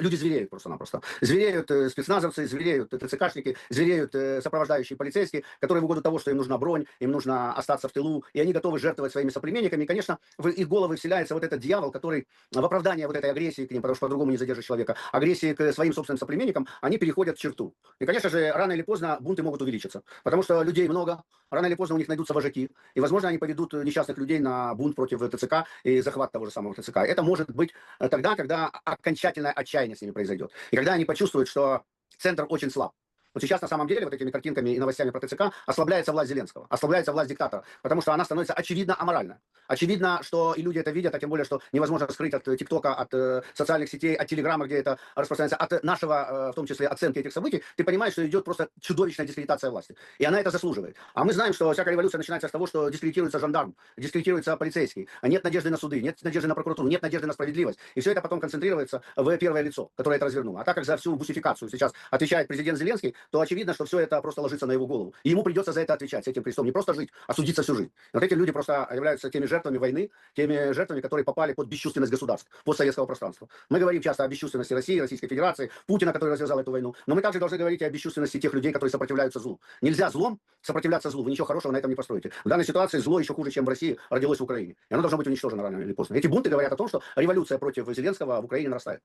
люди звереют просто-напросто. Звереют э, спецназовцы, звереют ТЦКшники, звереют э, сопровождающие полицейские, которые в угоду того, что им нужна бронь, им нужно остаться в тылу, и они готовы жертвовать своими соплеменниками. И, конечно, в их головы вселяется вот этот дьявол, который в оправдание вот этой агрессии к ним, потому что по-другому не задержишь человека, агрессии к своим собственным соплеменникам, они переходят черту. И, конечно же, рано или поздно бунты могут увеличиться, потому что людей много, рано или поздно у них найдутся вожаки, и, возможно, они поведут несчастных людей на бунт против ТЦК и захват того же самого ТЦК. Это может быть э, тогда, когда окончательное отчаяние с ними произойдет. И когда они почувствуют, что центр очень слаб. Вот сейчас на самом деле вот этими картинками и новостями про ТЦК ослабляется власть Зеленского, ослабляется власть диктатора, потому что она становится очевидно аморальна. Очевидно, что и люди это видят, а тем более, что невозможно скрыть от ТикТока, от э, социальных сетей, от Телеграма, где это распространяется, от нашего, э, в том числе, оценки этих событий, ты понимаешь, что идет просто чудовищная дискредитация власти. И она это заслуживает. А мы знаем, что всякая революция начинается с того, что дискредитируется жандарм, дискредитируется полицейский, нет надежды на суды, нет надежды на прокуратуру, нет надежды на справедливость. И все это потом концентрируется в первое лицо, которое это развернуло. А так как за всю бусификацию сейчас отвечает президент Зеленский, то очевидно, что все это просто ложится на его голову. И ему придется за это отвечать, с этим крестом. Не просто жить, а судиться всю жизнь. Вот эти люди просто являются теми жертвами войны, теми жертвами, которые попали под бесчувственность государств, под советского пространства. Мы говорим часто о бесчувственности России, Российской Федерации, Путина, который развязал эту войну. Но мы также должны говорить о бесчувственности тех людей, которые сопротивляются злу. Нельзя злом сопротивляться злу. Вы ничего хорошего на этом не построите. В данной ситуации зло еще хуже, чем в России, родилось в Украине. И оно должно быть уничтожено рано или поздно. Эти бунты говорят о том, что революция против Зеленского в Украине нарастает.